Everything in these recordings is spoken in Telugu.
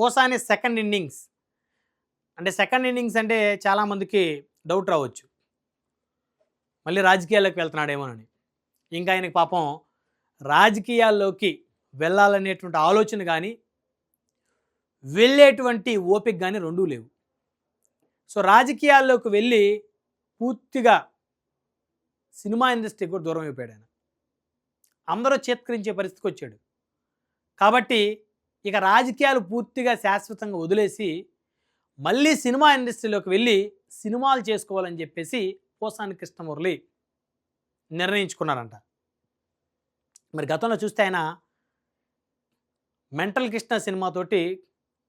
Posani second innings. అంటే సెకండ్ ఇన్నింగ్స్ అంటే చాలామందికి డౌట్ రావచ్చు. మళ్ళీ రాజకీయాల్లోకి వెళ్తున్నాడేమోనని. ఇంకా ఆయనకి పాపం రాజకీయాల్లోకి వెళ్ళాలనేటువంటి ఆలోచన కానీ వెళ్ళేటువంటి ఓపిక కానీ రెండూ లేవు. సో రాజకీయాల్లోకి వెళ్ళి పూర్తిగా సినిమా ఇండస్ట్రీ కూడా దూరం అయిపోయాడు ఆయన. అందరూ చేత్కరించే పరిస్థితికి వచ్చాడు. కాబట్టి ఇక రాజకీయాలు పూర్తిగా శాశ్వతంగా వదిలేసి మళ్ళీ సినిమా ఇండస్ట్రీలోకి వెళ్ళి సినిమాలు చేసుకోవాలని చెప్పేసి పోసాని కృష్ణమురళి నిర్ణయించుకున్నారంట. మరి గతంలో చూస్తే ఆయన మెంటల్ కృష్ణ సినిమాతోటి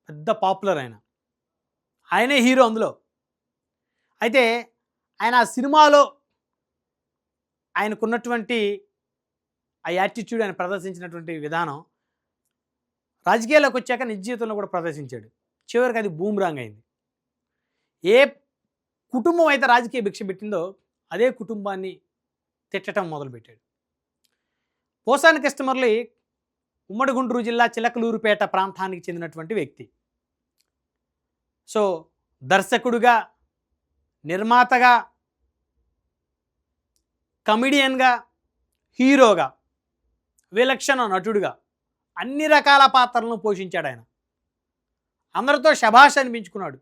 పెద్ద పాపులర్ ఆయన. ఆయనే హీరో అందులో. అయితే ఆయన ఆ సినిమాలో ఆయనకున్నటువంటి ఆ యాటిట్యూడ్ ఆయన ప్రదర్శించినటువంటి విధానం రాజకీయాల్లోకి వచ్చాక నిజ జీవితంలో కూడా ప్రదర్శించాడు. చివరికి అది బూమ్రాంగ్ అయింది. ఏ కుటుంబం అయితే రాజకీయ భిక్ష పెట్టిందో అదే కుటుంబాన్ని తిట్టడం మొదలుపెట్టాడు. పోసాని కస్టమర్లీ ఉమ్మడి గుంటూరు జిల్లా చిలకలూరుపేట ప్రాంతానికి చెందినటువంటి వ్యక్తి. సో దర్శకుడుగా నిర్మాతగా కమిడియన్గా హీరోగా విలక్షణ నటుడుగా అన్ని రకాల పాత్రలను పోషించాడు ఆయన. అందరితో శభాష్ అనిపించుకున్నాడు.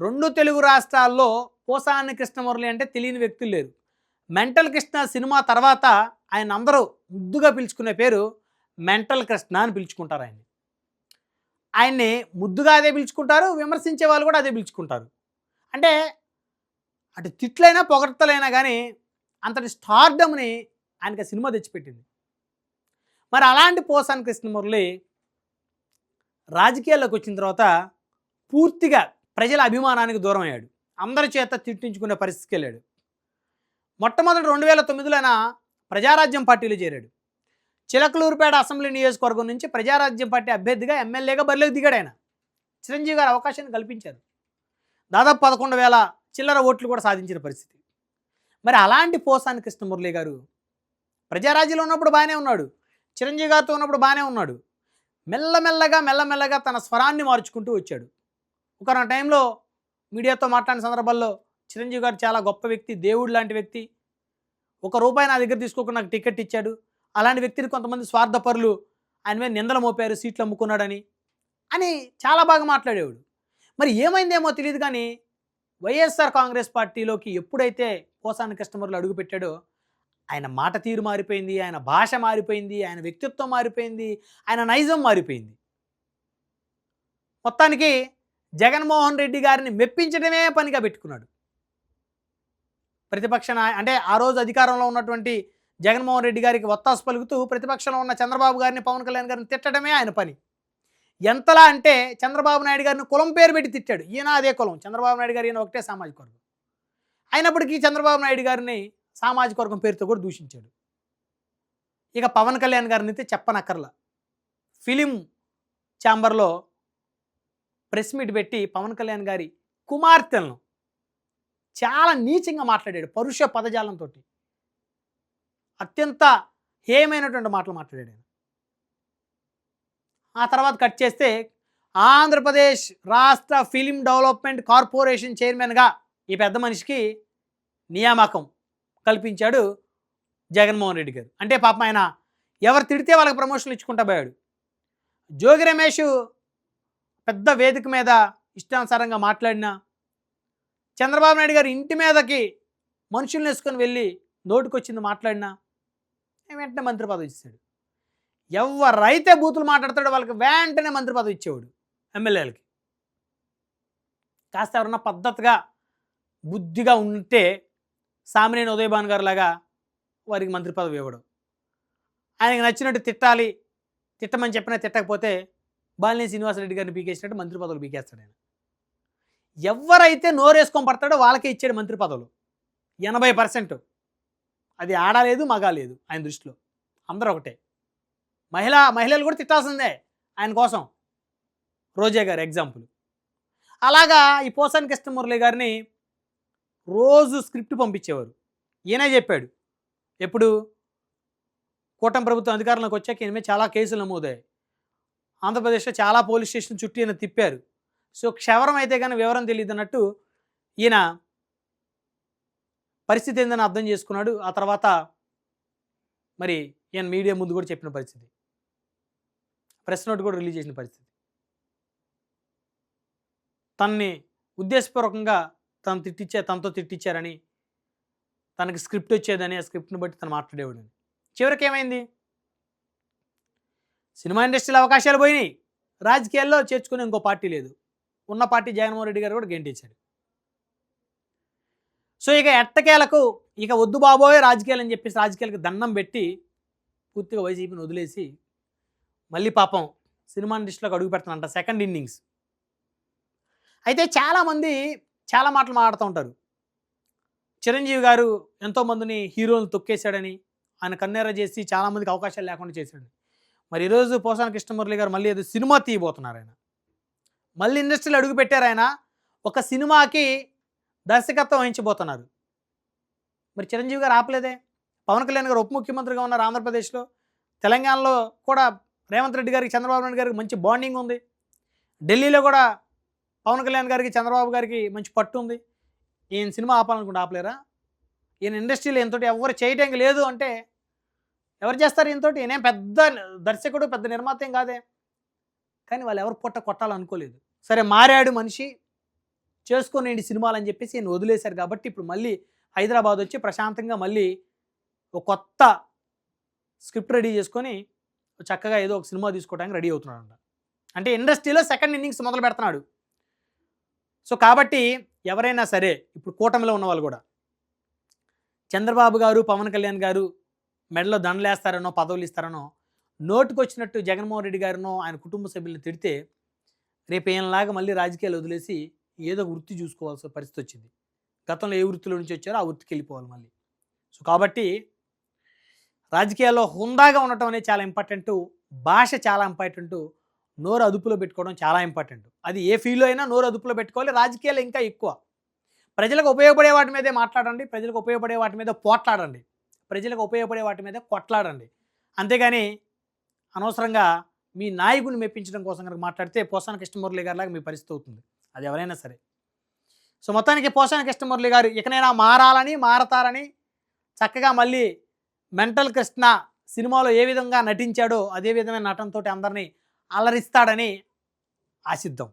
రెండు తెలుగు రాష్ట్రాల్లో పోసాని కృష్ణమురళి అంటే తెలియని వ్యక్తులు లేరు. మెంటల్ కృష్ణ సినిమా తర్వాత ఆయన అందరూ ముద్దుగా పిలుచుకునే పేరు మెంటల్ కృష్ణ అని పిలుచుకుంటారు ఆయన్ని. ఆయన్ని ముద్దుగా అదే పిలుచుకుంటారు విమర్శించే వాళ్ళు కూడా అదే పిలుచుకుంటారు. అంటే అటు తిట్లైనా పొగడ్తలైనా కానీ అంతటి స్టార్డమ్ని ఆయనకి సినిమా తెచ్చిపెట్టింది. మరి అలాంటి పోసాని కృష్ణమురళి రాజకీయాల్లోకి వచ్చిన తర్వాత పూర్తిగా ప్రజల అభిమానానికి దూరం అయ్యాడు అందరి చేత తిట్టించుకునే పరిస్థితికి వెళ్ళాడు. మొట్టమొదటి రెండు వేల తొమ్మిదిలో ఆయన ప్రజారాజ్యం పార్టీలో చేరాడు. చిలకలూరుపేట అసెంబ్లీ నియోజకవర్గం నుంచి ప్రజారాజ్యం పార్టీ అభ్యర్థిగా ఎమ్మెల్యేగా బరిలోకి దిగాడు ఆయన. చిరంజీవి గారు అవకాశాన్ని కల్పించారు. దాదాపు పదకొండు వేల చిల్లర ఓట్లు కూడా సాధించిన పరిస్థితి. మరి అలాంటి పోసాని కృష్ణమురళి గారు ప్రజారాజ్యంలో ఉన్నప్పుడు బాగానే ఉన్నాడు. చిరంజీవి గారితో ఉన్నప్పుడు బాగానే ఉన్నాడు. మెల్లమెల్లగా మెల్లమెల్లగా తన స్వరాన్ని మార్చుకుంటూ వచ్చాడు. ఒక టైంలో మీడియాతో మాట్లాడిన సందర్భాల్లో చిరంజీవి గారు చాలా గొప్ప వ్యక్తి దేవుడు లాంటి వ్యక్తి. ఒక రూపాయి నా దగ్గర తీసుకోకుండా నాకు టికెట్ ఇచ్చాడు. అలాంటి వ్యక్తిని కొంతమంది స్వార్థపరులు ఆయన మీద నిందలు మోపారు సీట్లు అమ్ముకున్నాడని అని చాలా బాగా మాట్లాడేవాడు. మరి ఏమైందేమో తెలియదు కానీ వైఎస్ఆర్ కాంగ్రెస్ పార్టీలోకి ఎప్పుడైతే పోసాని కస్టమర్లు అడుగుపెట్టాడో ఆయన మాట తీరు మారిపోయింది ఆయన భాష మారిపోయింది ఆయన వ్యక్తిత్వం మారిపోయింది ఆయన నైజం మారిపోయింది. మొత్తానికి జగన్మోహన్ రెడ్డి గారిని మెప్పించడమే పనిగా పెట్టుకున్నాడు. ప్రతిపక్ష అంటే ఆ రోజు అధికారంలో ఉన్నటువంటి జగన్మోహన్ రెడ్డి గారికి వత్తాసు పలుకుతూ ప్రతిపక్షంలో ఉన్న చంద్రబాబు గారిని పవన్ కళ్యాణ్ గారిని తిట్టడమే ఆయన పని. ఎంతలా అంటే చంద్రబాబు నాయుడు గారిని కులం పేరు పెట్టి తిట్టాడు. ఈయన అదే కులం. చంద్రబాబు నాయుడు గారు ఈయన ఒకటే సామాజిక వర్గం. అయినప్పటికీ చంద్రబాబు నాయుడు గారిని సామాజిక వర్గం పేరుతో కూడా దూషించాడు. ఇక పవన్ కళ్యాణ్ గారిని అయితే చెప్పనక్కర్లా. ఫిలిం ఛాంబర్లో ప్రెస్ మీట్ పెట్టి పవన్ కళ్యాణ్ గారి కుమార్తెలను చాలా నీచంగా మాట్లాడాడు పరుష పదజాలంతో అత్యంత హేయమైనటువంటి మాటలు మాట్లాడాడు ఆ తర్వాత కట్ చేస్తే ఆంధ్రప్రదేశ్ రాష్ట్ర ఫిలిం డెవలప్మెంట్ కార్పొరేషన్ చైర్మన్గా ఈ పెద్ద మనిషికి నియామకం. కల్పించాడు జగన్మోహన్ రెడ్డి గారు. అంటే పాపం ఆయన ఎవరు తిడితే వాళ్ళకి ప్రమోషన్లు ఇచ్చుకుంటా పోయాడు. జోగి రమేష్ పెద్ద వేదిక మీద ఇష్టానుసారంగా మాట్లాడినా చంద్రబాబు నాయుడు గారు ఇంటి మీదకి మనుషుల్ని వేసుకొని వెళ్ళి నోటుకొచ్చింది మాట్లాడినా వెంటనే మంత్రి పదవి ఇచ్చాడు ఎవరైతే బూతులు మాట్లాడతాడో వాళ్ళకి వెంటనే మంత్రి పదవి ఇచ్చేవాడు ఎమ్మెల్యేలకి. కాస్త ఎవరన్నా పద్ధతిగా బుద్ధిగా ఉంటే సామినేని ఉదయభాన్ గారు లాగా వారికి మంత్రి పదవి ఇవ్వడం. ఆయనకి నచ్చినట్టు తిట్టాలి తిట్టమని చెప్పినా తిట్టకపోతే బాలినేని శ్రీనివాసరెడ్డి గారిని పీకేసినట్టు మంత్రి పదవులు పీకేస్తాడు ఆయన. ఎవరైతే నోరేసుకొని పడతాడో వాళ్ళకే ఇచ్చాడు మంత్రి పదవులు. ఎనభై పర్సెంట్. అది ఆడలేదు మగాలేదు ఆయన దృష్టిలో. అందరూ ఒకటే. మహిళ మహిళలు కూడా తిట్టాల్సిందే ఆయన కోసం. రోజా గారు ఎగ్జాంపుల్. అలాగా ఈ పోసాని కృష్ణమురళి గారిని రోజు స్క్రిప్ట్ పంపించేవారు. ఈయనే చెప్పాడు. ఎప్పుడు? కూటమి ప్రభుత్వం అధికారంలోకి వచ్చాక ఈయన చాలా కేసులు నమోదయ్యాయి. ఆంధ్రప్రదేశ్లో చాలా పోలీస్ స్టేషన్ చుట్టూ ఈయన తిప్పారు. సో క్షవరం అయితే కానీ వివరం తెలియదు అన్నట్టు ఈయన పరిస్థితి ఏందని అర్థం చేసుకున్నాడు. ఆ తర్వాత మరి ఈయన మీడియా ముందు కూడా చెప్పిన పరిస్థితి. ప్రెస్ నోట్ కూడా రిలీజ్ చేసిన పరిస్థితి. తనని ఉద్దేశపూర్వకంగా తను తిట్టించే తనతో తిట్టించారని తనకి స్క్రిప్ట్ వచ్చేదని ఆ స్క్రిప్ట్ని బట్టి తను మాట్లాడేవాడని చివరికి ఏమైంది? సినిమా ఇండస్ట్రీలో అవకాశాలు పోయినాయి. రాజకీయాల్లో చేర్చుకునే ఇంకో పార్టీ లేదు. ఉన్న పార్టీ జగన్మోహన్ రెడ్డి గారు కూడా గెంటించాడు. సో ఇక ఎట్టకేలకు ఇక వద్దు బాబోయే రాజకీయాలు అని చెప్పేసి రాజకీయాలకు దండం పెట్టి పూర్తిగా వైసీపీని వదిలేసి మళ్ళీ పాపం సినిమా ఇండస్ట్రీలోకి అడుగు పెడతానంట సెకండ్ ఇన్నింగ్స్. అయితే చాలామంది చాలా మాటలు మాట్లాడుతూ ఉంటారు. చిరంజీవి గారు ఎంతోమందిని హీరోలను తొక్కేశాడని ఆయన కన్నెర చేసి చాలామందికి అవకాశాలు లేకుండా చేశాడు. మరి ఈరోజు పోసాన కృష్ణమురళి గారు మళ్ళీ ఏదో సినిమా తీయబోతున్నారు ఆయన. మళ్ళీ ఇండస్ట్రీలో అడుగుపెట్టారు ఆయన. ఒక సినిమాకి దర్శకత్వం వహించబోతున్నారు. మరి చిరంజీవి గారు ఆపలేదే? పవన్ కళ్యాణ్ గారు ఉప ముఖ్యమంత్రిగా ఉన్నారు ఆంధ్రప్రదేశ్లో. తెలంగాణలో కూడా రేవంత్ రెడ్డి గారికి చంద్రబాబు నాయుడు గారికి మంచి బాండింగ్ ఉంది. ఢిల్లీలో కూడా పవన్ కళ్యాణ్ గారికి చంద్రబాబు గారికి మంచి పట్టు ఉంది. ఈయన సినిమా ఆపాలనుకుంటే ఆపలేరా? ఈయన ఇండస్ట్రీలో ఎంతటి ఎవరు చేయటానికి లేదు అంటే ఎవరు చేస్తారు ఈయనతోటి? ఈయనేం పెద్ద దర్శకుడు పెద్ద నిర్మాత ఏం కాదే. కానీ వాళ్ళు ఎవరు పొట్ట కొట్టాలనుకోలేదు. సరే మారాడు మనిషి చేసుకోనండి సినిమాలు అని చెప్పేసి ఈయన వదిలేశారు కాబట్టి ఇప్పుడు మళ్ళీ హైదరాబాద్ వచ్చి ప్రశాంతంగా మళ్ళీ ఒక కొత్త స్క్రిప్ట్ రెడీ చేసుకొని చక్కగా ఏదో ఒక సినిమా తీసుకోవడానికి రెడీ అవుతున్నాడు అంటే ఇండస్ట్రీలో సెకండ్ ఇన్నింగ్స్ మొదలు పెడుతున్నాడు. సో కాబట్టి ఎవరైనా సరే ఇప్పుడు కూటమిలో ఉన్న వాళ్ళు కూడా చంద్రబాబు గారు పవన్ కళ్యాణ్ గారు మెడలో దండలేస్తారనో పదవులు ఇస్తారనో నోటుకొచ్చినట్టు జగన్మోహన్ రెడ్డి గారినో ఆయన కుటుంబ సభ్యులను తిడితే రేపు ఏమలాగా మళ్ళీ రాజకీయాలు వదిలేసి ఏదో వృత్తి చూసుకోవాల్సిన పరిస్థితి వచ్చింది. గతంలో ఏ వృత్తిలో నుంచి వచ్చారో ఆ వృత్తికి వెళ్ళిపోవాలి మళ్ళీ. సో కాబట్టి రాజకీయాల్లో హుందాగా ఉండటం అనేది చాలా ఇంపార్టెంట్ భాష చాలా ఇంపార్టెంట్ నోరు అదుపులో పెట్టుకోవడం చాలా ఇంపార్టెంట్. అది ఏ ఫీల్డ్లో అయినా నోరు అదుపులో పెట్టుకోవాలి. రాజకీయాలు ఇంకా ఎక్కువ. ప్రజలకు ఉపయోగపడే వాటి మీదే మాట్లాడండి ప్రజలకు ఉపయోగపడే వాటి మీద పోట్లాడండి ప్రజలకు ఉపయోగపడే వాటి మీద కొట్లాడండి. అంతేగాని అనవసరంగా మీ నాయకుడిని మెప్పించడం కోసం కనుక మాట్లాడితే పోసాన కృష్ణమురళి గారిలాగా మీ పరిస్థితి అవుతుంది. అది ఎవరైనా సరే. సో మొత్తానికి పోసాన కృష్ణమురళి గారు ఇకనైనా మారాలని మారతారని చక్కగా మళ్ళీ మెంటల్ కృష్ణ సినిమాలో ఏ విధంగా నటించాడో అదే విధమైన నటనతోటి అందరినీ అలరిస్తాడని ఆశిద్దాం.